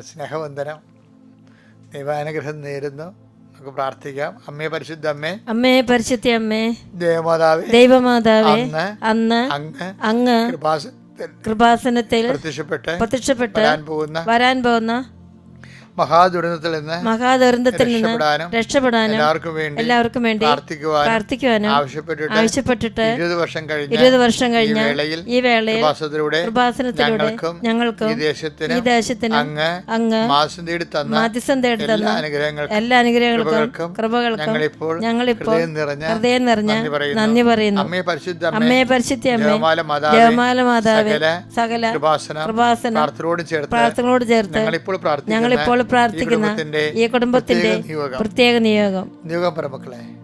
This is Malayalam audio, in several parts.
സ്നേഹവന്ദനം. ദൈവാനുഗ്രഹം നേരുന്നു. നമുക്ക് പ്രാർത്ഥിക്കാം. അമ്മേ പരിശുദ്ധ അമ്മേ. അമ്മേ പരിശുദ്ധ അമ്മേ. ദേവമാതാവേ ദൈവമാതാവേ അന്ന് അങ്ങ് അങ്ങ് കൃപാസനത്തിൽ കൃപാസനത്തിൽ പ്രത്യക്ഷപ്പെട്ട് പ്രത്യക്ഷപ്പെട്ട് വരാൻ പോകുന്ന വരാൻ പോകുന്ന മഹാദുരന്തത്തിൽ നിന്ന് മഹാദുരന്തത്തിൽ നിന്ന് രക്ഷപ്പെടാനും എല്ലാവർക്കും വേണ്ടി എല്ലാവർക്കും വേണ്ടി പ്രാർത്ഥിക്കുവാനും പ്രാർത്ഥിക്കുവാനും ആവശ്യപ്പെട്ടിട്ട് ആവശ്യപ്പെട്ടിട്ട് ഇരുപത് വർഷം കഴിഞ്ഞ ഇരുപത് വർഷം കഴിഞ്ഞ വേളയിൽ ഈ വേളയിൽ ഉപാസനത്തിലൂടെ ഞങ്ങൾക്കും ഈ ദേശത്തിന് ഈ ദേശത്തിന് അങ്ങ് അങ്ങ് മാസം തേടി തന്ന മാധ്യസം തേടി എല്ലാ തന്ന അനുഗ്രഹങ്ങൾക്കും എല്ലാ അനുഗ്രഹങ്ങൾക്കും കൃപകൾക്കും ഞങ്ങളിപ്പോൾ ഞങ്ങളിപ്പോൾ ഹൃദയം നിറഞ്ഞ നന്ദി പറയുന്നു. അമ്മയെ അമ്മേ പരിശുദ്ധ അമ്മയെ പരിശുദ്ധ അമ്മ ദേവമാല മാതാവ് സകല ഉപാസന കൃപാസനം പ്രാർത്ഥനയോട് ചേർത്ത് പ്രാർത്ഥനകളോട് ചേർത്ത് ഞങ്ങളിപ്പോൾ പ്രാർത്ഥിക്കുന്ന ഞങ്ങളിപ്പോൾ പ്രാർത്ഥിക്കുന്ന ഈ കുടുംബത്തിന്റെ പ്രത്യേക നിയോഗം. നിയോഗം. നിയോഗം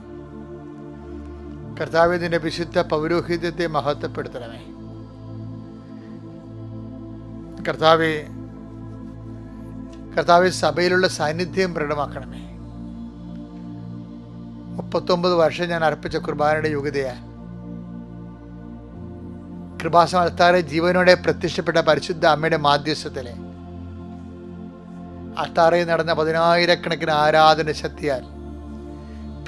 കർത്താവിന്റെ വിശുദ്ധ പൗരോഹിത്യത്തെ മഹത്വപ്പെടുത്തണമേ. കർത്താവെ കർത്താവ് സഭയിലുള്ള സാന്നിധ്യം പ്രകടമാക്കണമേ. മുപ്പത്തൊമ്പത് വർഷം ഞാൻ അർപ്പിച്ച കുർബാനയുടെ യോഗ്യതയാണ് കൃപാസമർത്താറെ ജീവനോടെ പ്രത്യക്ഷപ്പെട്ട പരിശുദ്ധ അമ്മയുടെ മാധ്യസ്ഥത്തിലെ അർത്താറയിൽ നടന്ന പതിനായിരക്കണക്കിന് ആരാധന ശക്തിയാൽ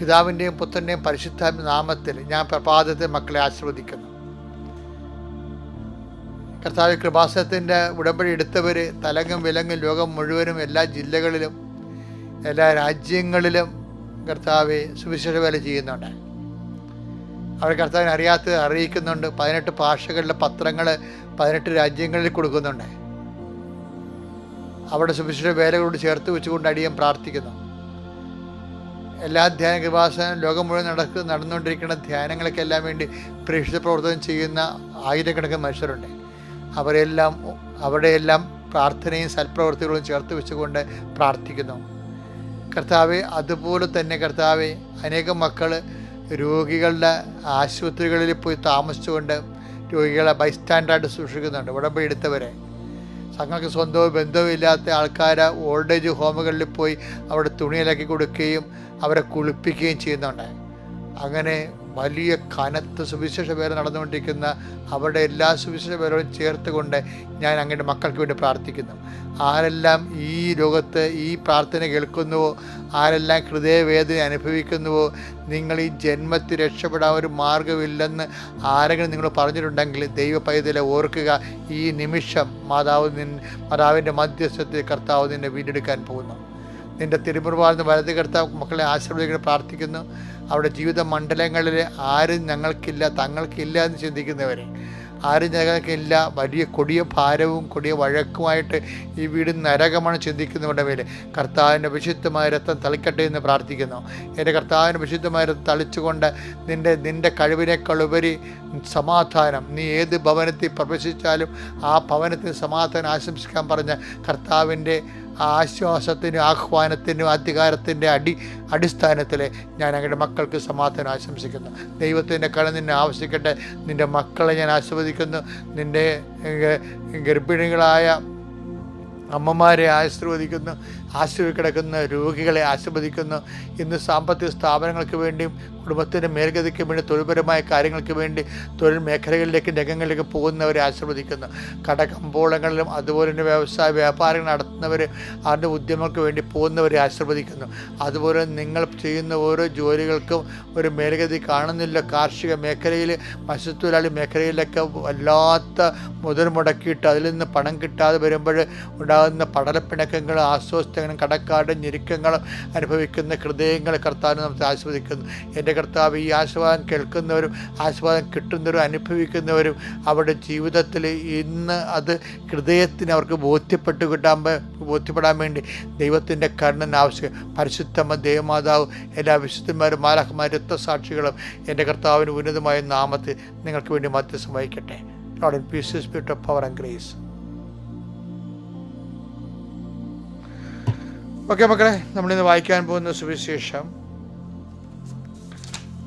പിതാവിന്റെയും പുത്രന്റെയും പരിശുദ്ധ നാമത്തിൽ ഞാൻ പ്രഭാതത്തെ മക്കളെ ആശീർവദിക്കുന്നു. കർത്താവ് കൃപാസനത്തിന്റെ ഉടമ്പടി എടുത്തവർ തലങ്ങും വിലങ്ങും ലോകം മുഴുവനും എല്ലാ ജില്ലകളിലും എല്ലാ രാജ്യങ്ങളിലും കർത്താവ് സുവിശേഷ വേല ചെയ്യുന്നുണ്ട്. അവർ കർത്താവിനെ അറിയാത്തത് അറിയിക്കുന്നുണ്ട്. പതിനെട്ട് ഭാഷകളിലെ പത്രങ്ങൾ പതിനെട്ട് രാജ്യങ്ങളിൽ കൊടുക്കുന്നുണ്ട്. അവിടെ സുവിശേഷ വേലകളോട് ചേർത്ത് വെച്ചുകൊണ്ട് അടിയൻ പ്രാർത്ഥിക്കുന്നു. എല്ലാ ധ്യാന കൃപാസനം ലോകം മുഴുവൻ നടക്ക് നടന്നുകൊണ്ടിരിക്കുന്ന ധ്യാനങ്ങൾക്കെല്ലാം വേണ്ടി പ്രേക്ഷിത പ്രവർത്തനം ചെയ്യുന്ന ആയിരക്കണക്കിന് മനുഷ്യരുണ്ട്. അവരെല്ലാം അവിടെയെല്ലാം പ്രാർത്ഥനയും സൽപ്രവർത്തികളും ചേർത്ത് വെച്ചുകൊണ്ട് പ്രാർത്ഥിക്കുന്നു. കർത്താവെ അതുപോലെ തന്നെ കർത്താവെ അനേകം മക്കൾ രോഗികളുടെ ആശുപത്രികളിൽ പോയി താമസിച്ചുകൊണ്ട് രോഗികളെ ബൈസ്റ്റാൻഡായിട്ട് സൂക്ഷിക്കുന്നുണ്ട്. ഉടമ്പടി എടുത്തവരെ. തങ്ങൾക്ക് സ്വന്തവും ബന്ധവും ഇല്ലാത്ത ആൾക്കാർ ഓൾഡേജ് ഹോമുകളിൽ പോയി അവിടെ തുണിയിലാക്കി കൊടുക്കുകയും അവരെ കുളിപ്പിക്കുകയും ചെയ്യുന്നുണ്ട്. അങ്ങനെ വലിയ കനത്ത് സുവിശേഷ വേല നടന്നുകൊണ്ടിരിക്കുന്ന അവരുടെ എല്ലാ സുവിശേഷ വേലകളും ചേർത്തുകൊണ്ട് ഞാൻ അങ്ങയുടെ മക്കൾക്ക് വേണ്ടി പ്രാർത്ഥിക്കുന്നു. ആരെല്ലാം ഈ ലോകത്ത് ഈ പ്രാർത്ഥന കേൾക്കുന്നുവോ ആരെല്ലാം ഹൃദയവേദന അനുഭവിക്കുന്നുവോ നിങ്ങൾ ഈ ജന്മത്തിൽ രക്ഷപ്പെടാൻ ഒരു മാർഗമില്ലെന്ന് ആരെങ്കിലും നിങ്ങൾ പറഞ്ഞിട്ടുണ്ടെങ്കിൽ ദൈവ പൈതലെ ഓർക്കുക ഈ നിമിഷം മാതാവ് നിൻ മാതാവിന്റെ മധ്യസ്ഥത്തിൽ കർത്താവ് നിന്നെ വീണ്ടെടുക്കാൻ പോകുന്നു. നിന്റെ തിരുമുറുവാർന്ന് വലത് കർത്താവ് മക്കളെ ആശീർവദിക്കാൻ പ്രാർത്ഥിക്കുന്നു. അവിടെ ജീവിത മണ്ഡലങ്ങളിൽ ആരും ഞങ്ങൾക്കില്ല തങ്ങൾക്കില്ല എന്ന് ചിന്തിക്കുന്നവരെ. ആരും ഞങ്ങൾക്കില്ല. വലിയ കൊടിയ ഭാരവും കൊടിയ വഴക്കുമായിട്ട് ഈ വീട് നരകമാണ് ചിന്തിക്കുന്നവരുടെ മേലെ. കർത്താവിന്റെ വിശുദ്ധമായ രക്തം തളിക്കട്ടെ എന്ന് പ്രാർത്ഥിക്കുന്നു. എന്റെ കർത്താവിന്റെ വിശുദ്ധമായ രക്തം തളിച്ചുകൊണ്ട് നിന്റെ നിന്റെ കഴിവിനേക്കാൾ ഉപരി സമാധാനം. നീ ഏത് ഭവനത്തിൽ പ്രവേശിച്ചാലും ആ ഭവനത്തിൽ സമാധാനം ആശംസിക്കാൻ പറഞ്ഞ കർത്താവിന്റെ ആശ്വാസത്തിനും ആഹ്വാനത്തിനും അധികാരത്തിന്റെ അടി അടിസ്ഥാനത്തിൽ ഞാൻ അങ്ങയുടെ മക്കൾക്ക് സമാധാനം ആശംസിക്കുന്നു. ദൈവത്തിന്റെ കള നിന്നെ ആവശ്യിക്കട്ടെ. നിന്റെ മക്കളെ ഞാൻ ആസ്വദിക്കുന്നു നിന്റെ ഗർഭിണികളായ അമ്മമാരെ ആശീർവദിക്കുന്നു. ആശുപത്രി കിടക്കുന്ന രോഗികളെ ആശീർവദിക്കുന്നു ഇന്ന് സാമ്പത്തിക സ്ഥാപനങ്ങൾക്ക് വേണ്ടിയും കുടുംബത്തിന്റെ മേൽഗതിക്ക് വേണ്ടി തൊഴിൽപരമായ കാര്യങ്ങൾക്ക് വേണ്ടി തൊഴിൽ മേഖലകളിലേക്ക് രംഗങ്ങളിലേക്ക് പോകുന്നവരെ ആശീർവദിക്കുന്നു കടകമ്പോളങ്ങളിലും അതുപോലെ തന്നെ വ്യവസായ വ്യാപാരങ്ങൾ നടത്തുന്നവർ അവരുടെ ഉദ്യമങ്ങൾക്ക് വേണ്ടി പോകുന്നവരെ ആശീർവദിക്കുന്നു അതുപോലെ നിങ്ങൾ ചെയ്യുന്ന ഓരോ ജോലികൾക്കും ഒരു മേൽഗതി കാണുന്നില്ല. കാർഷിക മേഖലയിൽ മത്സ്യത്തൊഴിലാളി മേഖലയിലൊക്കെ വല്ലാത്ത മുതൽ മുടക്കിയിട്ട് അതിൽ നിന്ന് പണം കിട്ടാതെ വരുമ്പോൾ ഉണ്ടാകുന്ന പടലപ്പിണക്കങ്ങളും ആസ്വസ്ഥങ്ങളും കടക്കാരുടെ ഞെരുക്കങ്ങൾ അനുഭവിക്കുന്ന ഹൃദയങ്ങൾ കർത്താവിനെ നമുക്ക് ആസ്വദിക്കുന്നു. എന്റെ കർത്താവ് ഈ ആസ്വാദം കേൾക്കുന്നവരും ആസ്വാദം കിട്ടുന്നവരും അനുഭവിക്കുന്നവരും അവരുടെ ജീവിതത്തിൽ ഇന്ന് അത് ഹൃദയത്തിന് അവർക്ക് ബോധ്യപ്പെട്ട് കിട്ടാൻ ബോധ്യപ്പെടാൻ വേണ്ടി ദൈവത്തിന്റെ കരുണൻ ആവശ്യം. പരിശുദ്ധമ്മ ദേവമാതാവ് എല്ലാ വിശുദ്ധന്മാരും മാലാഹന്മാരും രക്തസാക്ഷികളും എന്റെ കർത്താവിന് ഉന്നതമായ നാമത്തിൽ നിങ്ങൾക്ക് വേണ്ടി മധ്യസ്ഥം വഹിക്കട്ടെ. Lord, peace peace, spirit of power and okay മക്കളെ നമ്മളിന്ന് വായിക്കാൻ പോകുന്ന സുവിശേഷം.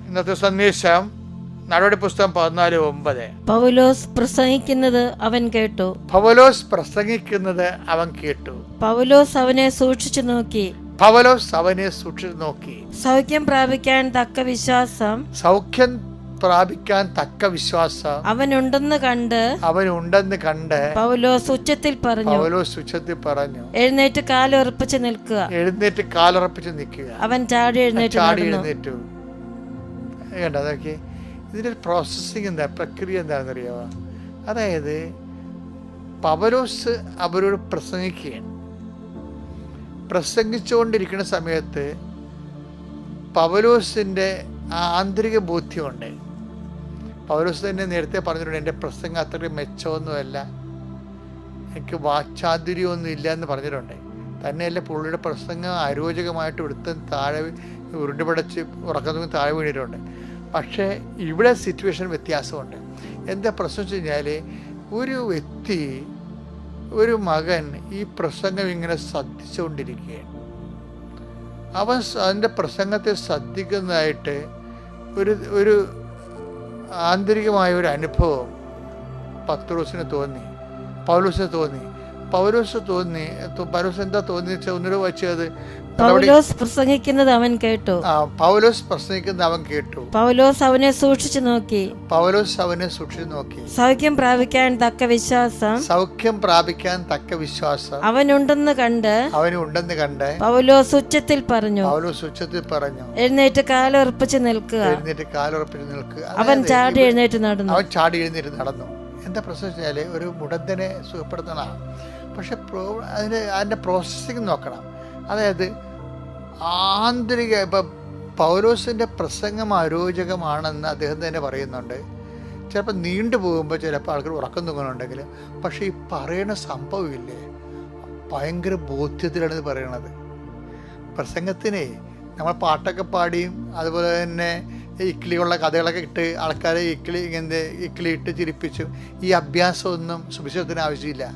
ഇന്നത്തെ സന്ദേശം നടപടി പുസ്തകം പതിനാല് ഒമ്പത്. പൗലോസ് പ്രസംഗിക്കുന്നത് അവൻ കേട്ടു. പവലോസ് പ്രസംഗിക്കുന്നത് അവൻ കേട്ടു. പൗലോസ് അവനെ സൂക്ഷിച്ചു നോക്കി. പവലോസ് അവനെ സൂക്ഷിച്ചു നോക്കി. സൗഖ്യം പ്രാപിക്കാൻ തക്ക വിശ്വാസം. സൗഖ്യം പ്രാപിക്കാൻ തക്ക വിശ്വാസം. അവനുണ്ടെന്ന് കണ്ട് അവനുണ്ടെന്ന് കണ്ട് പൗലോസ് ഉച്ചത്തിൽ പറഞ്ഞു. പൗലോ ഉച്ചത്തിൽ പറഞ്ഞു. എഴുന്നേറ്റ് കാലുറപ്പിച്ച് നിൽക്കുക. എഴുന്നേറ്റ് കാലുറപ്പിച്ച് നിൽക്കുക. അവൻ ചാടി എഴുന്നേറ്റ് ചാടി എഴുന്നേറ്റു. കണ്ട അതൊക്കെ ഇതിന്റെ പ്രോസസ്സിങ് എന്താ? പ്രക്രിയ എന്താണെന്ന് അറിയാമോ അതായത് പവലോസ് അവരോട് പ്രസംഗിക്കുകയാണ്. പ്രസംഗിച്ചുകൊണ്ടിരിക്കുന്ന സമയത്ത് പവലോസിന്റെ ആന്തരിക ബോധ്യമുണ്ട്. പൗലോസ് തന്നെ നേരത്തെ പറഞ്ഞിട്ടുണ്ട് എന്റെ പ്രസംഗം അത്രയും മെച്ചമൊന്നുമല്ല. എനിക്ക് വാക്ചാതുര്യമൊന്നും ഇല്ല എന്ന് പറഞ്ഞിട്ടുണ്ട്. തന്നെയല്ല പുള്ളിയുടെ പ്രസംഗം അരോചകമായിട്ട് ഇവിടുത്തെ താഴെ ഉരുണ്ടുപടച്ച് ഉറക്കത്തും താഴെ വീണിട്ടുണ്ട്. പക്ഷേ ഇവിടെ സിറ്റുവേഷൻ വ്യത്യാസമുണ്ട്. എന്താ പ്രശ്നം വെച്ച് കഴിഞ്ഞാൽ ഒരു വ്യക്തി ഒരു മകൻ ഈ പ്രസംഗം ഇങ്ങനെ ശ്രദ്ധിച്ചുകൊണ്ടിരിക്കുകയാണ്. അവൻ അതിന്റെ പ്രസംഗത്തെ ശ്രദ്ധിക്കുന്നതായിട്ട് ഒരു ഒരു ആന്തരികമായ ഒരു അനുഭവം പത്രോസിന് തോന്നി പൗലോസിന് തോന്നി. പൗലോസ് തോന്നി പൗലോസ് എന്താ തോന്നി വെച്ചാൽ വെച്ചത് നടപടി പൗലോസ് പ്രസംഗിക്കുന്നത് അവൻ കേട്ടു. പൗലോസ് പ്രസംഗിക്കുന്നത് അവൻ കേട്ടു. പൗലോസ് അവനെ സൂക്ഷിച്ചു നോക്കി. പൗലോസ് അവനെ സൂക്ഷിച്ചു നോക്കി. സൗഖ്യം പ്രാപിക്കാൻ തക്ക വിശ്വാസം. സൗഖ്യം പ്രാപിക്കാൻ തക്ക വിശ്വാസം. അവനുണ്ടെന്ന് കണ്ട് അവനുണ്ടെന്ന് കണ്ട് പൗലോസ് ഉച്ചത്തിൽ പറഞ്ഞു. പൗലോസ് ഉച്ചത്തിൽ പറഞ്ഞു. എഴുന്നേറ്റ് കാലുറപ്പിച്ച് നിൽക്കുക. എഴുന്നേറ്റ് കാലുറപ്പിച്ച് നിൽക്കുക. അവൻ ചാടി എഴുന്നേറ്റ് നടന്നു. അവൻ ചാടി എഴുന്നേറ്റ് നടന്നു. എന്താ പ്രശ്നം വെച്ചാൽ ഒരു മുടന്തനെ സുഖപ്പെടുത്തണ പക്ഷെ പ്രോ അതിന് അതിന്റെ പ്രോസസ്സിങ് നോക്കണം. അതായത് ആന്തരിക ഇപ്പം പൗലോസിന്റെ പ്രസംഗം അരോചകമാണെന്ന് അദ്ദേഹം തന്നെ പറയുന്നുണ്ട്. ചിലപ്പോൾ നീണ്ടു പോകുമ്പോൾ ചിലപ്പോൾ ആൾക്കാർ ഉറക്കം തൂങ്ങുന്നുണ്ടെങ്കിൽ പക്ഷേ ഈ പറയുന്ന സംഭവമില്ലേ? ഭയങ്കര ബോധ്യത്തിലാണ് ഇത് പറയണത്. പ്രസംഗത്തിനെ നമ്മൾ പാട്ടൊക്കെ പാടിയും അതുപോലെ തന്നെ ഇക്കിളിയുള്ള കഥകളൊക്കെ ഇട്ട് ആൾക്കാരെ ഇക്കിളി ഇങ്ങനെ ഇക്കിളി ഇട്ട് ചിരിപ്പിച്ചും ഈ അഭ്യാസമൊന്നും സുവിശേഷത്തിന് ആവശ്യമില്ല.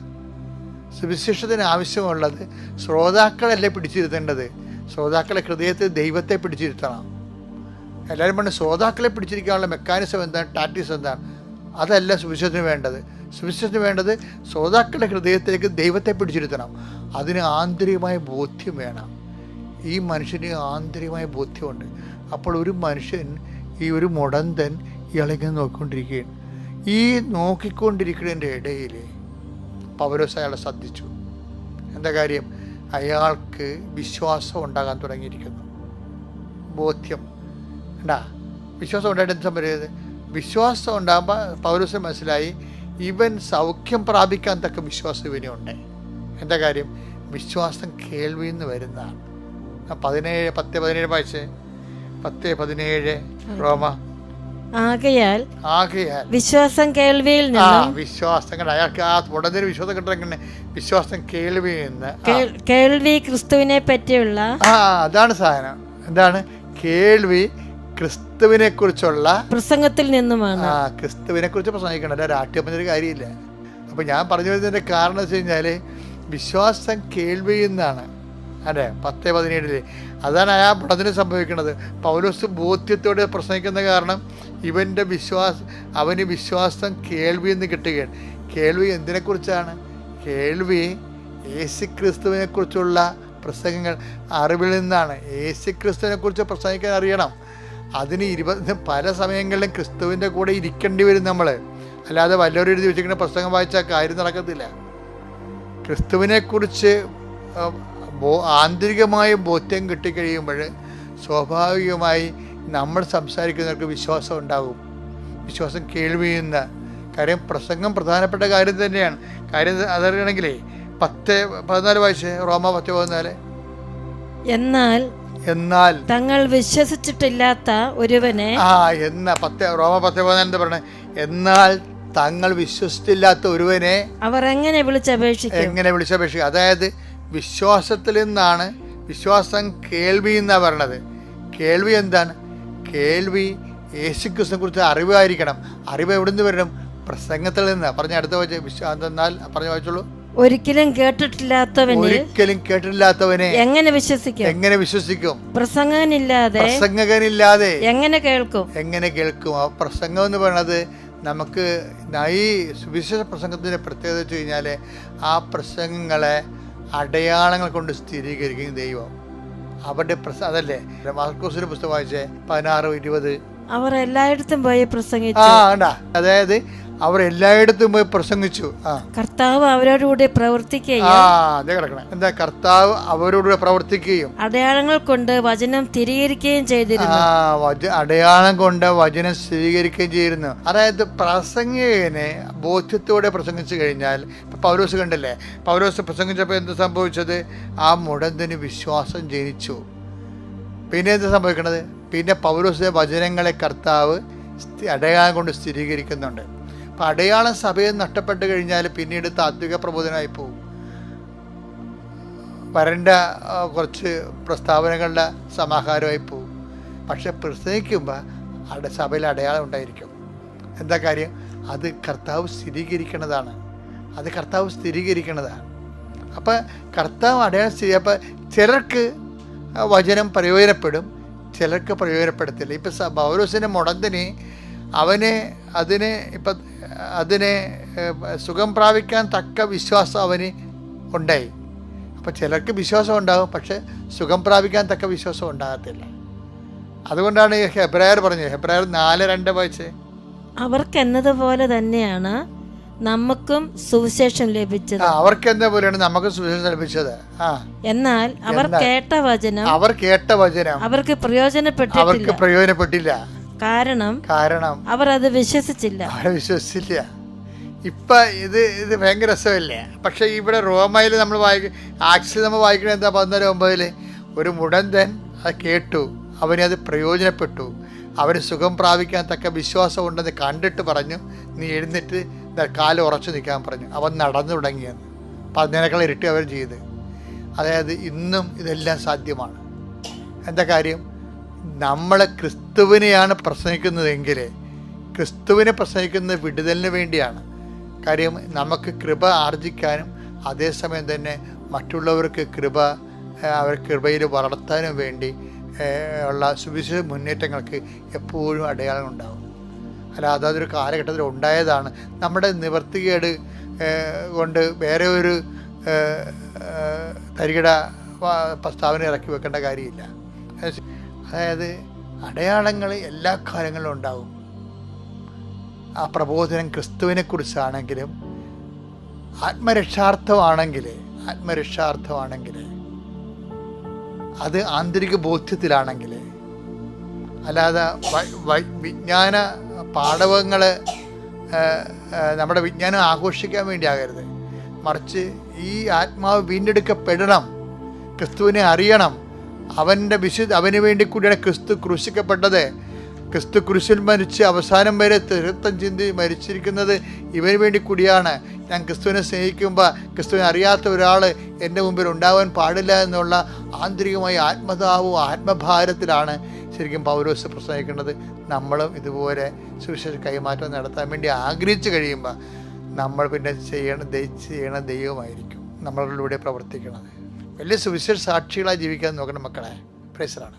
സുവിശേഷത്തിന് ആവശ്യമുള്ളത് ശ്രോതാക്കളല്ലേ പിടിച്ചിരുത്തേണ്ടത്? ശ്രോതാക്കളെ ഹൃദയത്തിൽ ദൈവത്തെ പിടിച്ചിരുത്തണം. എല്ലാവരും പറഞ്ഞു ശ്രോതാക്കളെ പിടിച്ചിരിക്കാനുള്ള മെക്കാനിസം എന്താണ്? ടാക്ടിക്സ് എന്താണ്? അതല്ല സുവിശേഷത്തിന് വേണ്ടത്. സുവിശേഷത്തിന് വേണ്ടത് ശ്രോതാക്കളുടെ ഹൃദയത്തിലേക്ക് ദൈവത്തെ പിടിച്ചിരുത്തണം. അതിന് ആന്തരികമായ ബോധ്യം വേണം. ഈ മനുഷ്യന് ആന്തരികമായ ബോധ്യമുണ്ട്. അപ്പോൾ ഒരു മനുഷ്യൻ ഈ ഒരു മുടന്തൻ ഇളകി നോക്കിക്കൊണ്ടിരിക്കുകയാണ്. ഈ നോക്കിക്കൊണ്ടിരിക്കുന്നതിന്റെ ഇടയിൽ പൗലോസ് അയാളെ ശ്രദ്ധിച്ചു. എന്താ കാര്യം? അയാൾക്ക് വിശ്വാസം ഉണ്ടാകാൻ തുടങ്ങിയിരിക്കുന്നു. ബോധ്യം. ഉണ്ടാ വിശ്വാസം ഉണ്ടായിട്ട് എന്താ പറയുന്നത് വിശ്വാസം ഉണ്ടാകുമ്പോൾ പൗരസ് മനസ്സിലായി ഇവൻ സൗഖ്യം പ്രാപിക്കാൻ തക്ക വിശ്വാസം ഇവനുണ്ട്. എന്താ കാര്യം? വിശ്വാസം കേൾവിയിൽ നിന്ന് വരുന്നതാണ് പതിനേഴ് പത്ത് പതിനേഴ് വായിച്ച്? പത്ത് പതിനേഴ് റോമ. ആകയാൽ ആകയാൽ. വിശ്വാസം കേൾവിയിൽ നിന്നും വിശ്വാസം കണ്ട അയാൾക്ക് ആ ഉടനെ വിശ്വാസം കിട്ടണം വിശ്വാസം കേൾവിയിൽ നിന്ന്. കേൾവി ക്രിസ്തുവിനെ പറ്റിയുള്ള ആ അതാണ് സാധനം. എന്താണ്? കേൾവി ക്രിസ്തുവിനെ കുറിച്ചുള്ള പ്രസംഗത്തിൽ നിന്നുമാണ്. ആ ക്രിസ്തുവിനെ കുറിച്ച് പ്രസംഗിക്കണം അല്ല രാഷ്ട്രീയം കാര്യമില്ല. അപ്പൊ ഞാൻ പറഞ്ഞു വരുന്നതിന്റെ കാരണം വെച്ച് കഴിഞ്ഞാൽ വിശ്വാസം കേൾവിയിൽ നിന്നാണ്. അതെ പത്ത് പതിനേഴിൽ. അതാണ് ആ പടത്തിന് സംഭവിക്കുന്നത്. പൗലോസ് ബോധ്യത്തോടെ പ്രസംഗിക്കുന്ന കാരണം ഇവന്റെ വിശ്വാസ അവന് വിശ്വാസം കേൾവി എന്ന് കിട്ടുകയാണ്. കേൾവി എന്തിനെക്കുറിച്ചാണ്? കേൾവി യേശു ക്രിസ്തുവിനെ കുറിച്ചുള്ള പ്രസംഗങ്ങൾ അറിവിൽ നിന്നാണ്. യേശു ക്രിസ്തുവിനെ കുറിച്ച് പ്രസംഗിക്കാൻ അറിയണം. അതിന് ഇരുപത് പല സമയങ്ങളിലും ക്രിസ്തുവിന്റെ കൂടെ ഇരിക്കേണ്ടി വരും നമ്മൾ അല്ലാതെ വല്ലവരും എഴുതി വെച്ചിരിക്കുന്ന പ്രസംഗം വായിച്ചാൽ കാര്യം നടക്കത്തില്ല. ക്രിസ്തുവിനെക്കുറിച്ച് ബോ- ആന്തരികമായ ബോധ്യം കിട്ടിക്കഴിയുമ്പോൾ സ്വാഭാവികമായി നമ്മൾ സംസാരിക്കുന്നവർക്ക് വിശ്വാസം ഉണ്ടാകും. വിശ്വാസം കേൾവിയുന്ന കാര്യം പ്രസംഗം പ്രധാനപ്പെട്ട കാര്യം തന്നെയാണ്. കാര്യം അതറിയണമെങ്കിലേ പത്ത് പതിനാല് വയസ്സ് റോമ പത്ത് പതിനാല്. എന്നാൽ എന്നാൽ തങ്ങൾ വിശ്വസിച്ചിട്ടില്ലാത്ത ഒരുവനെ ആ എന്ന പത്ത് റോമ പത്ത് പതിനാല് എന്താ പറയണേ? എന്നാൽ തങ്ങൾ വിശ്വസിച്ചില്ലാത്ത ഒരുവനെ അവർ എങ്ങനെ വിളിച്ചപേക്ഷിക്കും? എങ്ങനെ വിളിച്ചപേക്ഷിക്കും? അതായത് വിശ്വാസത്തിൽ നിന്നാണ് വിശ്വാസം കേൾവി എന്നാണ് പറയണത്. കേൾവി എന്താണ്? കേൾവി യേശുക്രിസ്തുനെ കുറിച്ച് അറിവായിരിക്കണം. അറിവ് എവിടെ നിന്ന് വരണം? പ്രസംഗത്തിൽ നിന്ന്. പറഞ്ഞ അടുത്ത വെച്ച് വിശ്വാസം എന്നാൽ പറഞ്ഞു വായിച്ചോളൂ ഒരിക്കലും കേട്ടിട്ടില്ലാത്തവന് ഒരിക്കലും കേട്ടിട്ടില്ലാത്തവനെ എങ്ങനെ വിശ്വസിക്കും? എങ്ങനെ വിശ്വസിക്കും? പ്രസംഗനില്ലാതെ പ്രസംഗകനില്ലാതെ എങ്ങനെ കേൾക്കും? എങ്ങനെ കേൾക്കും? ആ പ്രസംഗം എന്ന് പറയുന്നത് നമുക്ക് ഈ സുവിശേഷ പ്രസംഗത്തിന്റെ പ്രത്യേകത വെച്ച് കഴിഞ്ഞാൽ ആ പ്രസംഗങ്ങളെ അടയാളങ്ങൾ കൊണ്ട് സ്ഥിരീകരിക്കും ദൈവം. അവരുടെ പ്രസ അതല്ലേ? മാർക്കോസിന്റെ പുസ്തകം വായിച്ചേ പതിനാറ് ഇരുപത്. അവർ എല്ലായിടത്തും പോയി ആ പ്രസംഗിച്ചു ഉണ്ടാ അതായത് അവർ എല്ലായിടത്തും പോയി പ്രസംഗിച്ചു. കർത്താവ് അവരോടുകൂടെ പ്രവർത്തിക്കുകയും എന്താ കർത്താവ് അവരോടുകൂടെ പ്രവർത്തിക്കുകയും. അടയാളങ്ങൾ കൊണ്ട് വചനം സ്ഥിരീകരിക്കുകയും ചെയ്തിരുന്നു. അടയാളം കൊണ്ട് വചനം സ്ഥിരീകരിക്കുകയും ചെയ്തിരുന്നു. അതായത് പ്രസംഗികനെ ബോധ്യത്തോടെ പ്രസംഗിച്ചു കഴിഞ്ഞാൽ പൗരോസ് കണ്ടില്ലേ? പൗലോസ് പ്രസംഗിച്ചപ്പോൾ എന്ത് സംഭവിച്ചത്? ആ മുടന്തിന് വിശ്വാസം ജനിച്ചു. പിന്നെ എന്ത് സംഭവിക്കണത്? പിന്നെ പൗരോസിന്റെ വചനങ്ങളെ കർത്താവ് അടയാളം കൊണ്ട് സ്ഥിരീകരിക്കുന്നുണ്ട്. അപ്പം അടയാളം സഭയിൽ നഷ്ടപ്പെട്ട് കഴിഞ്ഞാൽ പിന്നീട് താത്വിക പ്രബോധനമായി പോകും. വരണ്ട കുറച്ച് പ്രസ്താവനകളുടെ സമാഹാരമായി പോകും. പക്ഷെ പ്രസംഗിക്കുമ്പോൾ അട സഭയിൽ അടയാളം ഉണ്ടായിരിക്കും. എന്താ കാര്യം? അത് കർത്താവ് സ്ഥിരീകരിക്കുന്നതാണ് അത് കർത്താവ് സ്ഥിരീകരിക്കുന്നതാണ് അപ്പം കർത്താവ് അടയാളം സ്ഥിതി അപ്പം ചിലർക്ക് വചനം പ്രയോജനപ്പെടും ചിലർക്ക് പ്രയോജനപ്പെടത്തില്ല. ഇപ്പം പൗലോസിന്റെ മുടന്തിന് അവനെ അതിനെ ഇപ്പം അതിനെ സുഖം പ്രാപിക്കാൻ തക്ക വിശ്വാസം അവന് ഉണ്ടായി. അപ്പം ചിലർക്ക് വിശ്വാസം ഉണ്ടാകും പക്ഷെ സുഖം പ്രാപിക്കാൻ തക്ക വിശ്വാസം ഉണ്ടാകത്തില്ല. അതുകൊണ്ടാണ് ഈ ഹെബ്രായർ പറഞ്ഞത് ഹെബ്രായർ നാല് രണ്ട് വായിച്ചേ. അവർക്ക് എന്നതുപോലെ തന്നെയാണ് നമുക്കും സുവിശേഷം ലഭിച്ചത്. അവർക്ക് എന്താ പോലെയാണ് നമുക്ക് സുവിശേഷം ലഭിച്ചത്. എന്നാൽ അവർ കേട്ട വചനം അവർ കേട്ട വചനം അവർക്ക് അവർക്ക് പ്രയോജനപ്പെട്ടിട്ടില്ല പ്രയോജനപ്പെട്ടില്ല. കാരണം കാരണം അവർ അത് വിശ്വസിച്ചില്ല. വിശ്വസിച്ചില്ല. ഇപ്പൊ ഇത് ഇത് ഭയങ്കര രസമല്ലേ? പക്ഷെ ഇവിടെ റോമയിൽ നമ്മൾ വായിക്ക ആക്സിൽ നമ്മൾ വായിക്കണത് എന്താ? പതിനാല് ഒമ്പതിൽ ഒരു മുടന്തൻ അത് കേട്ടു. അവനത് പ്രയോജനപ്പെട്ടു. അവന് സുഖം പ്രാപിക്കാൻ തക്ക വിശ്വാസം ഉണ്ടെന്ന് കണ്ടിട്ട് പറഞ്ഞു. നീ എഴുന്നിട്ട് കാൽ ഉറച്ചു നിൽക്കാൻ പറഞ്ഞു. അവൻ നടന്നു തുടങ്ങിയെന്ന്. അപ്പം അതിനേക്കാൾ ഇരട്ടി അവർ ചെയ്ത്. അതായത് ഇന്നും ഇതെല്ലാം സാധ്യമാണ്. എന്താ കാര്യം? നമ്മൾ ക്രിസ്തുവിനെയാണ് പ്രസംഗിക്കുന്നതെങ്കിൽ ക്രിസ്തുവിനെ പ്രസംഗിക്കുന്നത് വിടുതലിന് വേണ്ടിയാണ്. കാര്യം നമുക്ക് കൃപ ആർജിക്കാനും അതേസമയം തന്നെ മറ്റുള്ളവർക്ക് കൃപ അവർ കൃപയിൽ വളർത്താനും വേണ്ടി ഉള്ള സുവിശേഷ മുന്നേറ്റങ്ങൾക്ക് എപ്പോഴും അടയാളം ഉണ്ടാകും അല്ലാതെ അതൊരു കാലഘട്ടത്തിൽ ഉണ്ടായതാണ്. നമ്മുടെ നിവർത്തികേട് കൊണ്ട് വേറെ ഒരു തരികിട പ്രസ്താവന ഇറക്കി വെക്കേണ്ട കാര്യമില്ല. അതായത് അടയാളങ്ങൾ എല്ലാ കാലങ്ങളിലും ഉണ്ടാവും. ആ പ്രബോധനം ക്രിസ്തുവിനെക്കുറിച്ചാണെങ്കിലും ആത്മരക്ഷാർത്ഥമാണെങ്കിൽ ആത്മരക്ഷാർത്ഥമാണെങ്കിൽ അത് ആന്തരിക ബോധ്യത്തിലാണെങ്കിൽ അല്ലാതെ വിജ്ഞാന പാഠവങ്ങൾ നമ്മുടെ വിജ്ഞാനം ആഘോഷിക്കാൻ വേണ്ടി ആകരുത് മറിച്ച് ഈ ആത്മാവ് വീണ്ടെടുക്കപ്പെടണം ക്രിസ്തുവിനെ അറിയണം അവന്റെ വിശുദ്ധ അവന് വേണ്ടി കൂടിയാണ് ക്രിസ്തു ക്രൂശിക്കപ്പെട്ടത്. ക്രിസ്തു ക്രൂശിൽ മരിച്ച് അവസാനം വരെ തീർത്ഥം ചിന്തി മരിച്ചിരിക്കുന്നത് ഇവന് വേണ്ടി കൂടിയാണ്. ഞാൻ ക്രിസ്തുവിനെ സ്നേഹിക്കുമ്പോൾ ക്രിസ്തുവിനെ അറിയാത്ത ഒരാൾ എന്റെ മുമ്പിൽ ഉണ്ടാവാൻ പാടില്ല എന്നുള്ള ആന്തരികമായ ആത്മതാവും ആത്മഭാരത്തിലാണ് ശരിക്കും പൗരോസ് പ്രസംഗിക്കേണ്ടത്. നമ്മളും ഇതുപോലെ സുവിശേഷ കൈമാറ്റം നടത്താൻ വേണ്ടി ആഗ്രഹിച്ചു കഴിയുമ്പോൾ നമ്മൾ പിന്നെ ചെയ്യണ ചെയ്യണ ദൈവമായിരിക്കും. നമ്മളിലൂടെ പ്രവർത്തിക്കണത്. വലിയ സുവിശേഷ സാക്ഷികളായി ജീവിക്കാൻ നോക്കണം മക്കളെ. പ്രൈസറാണ്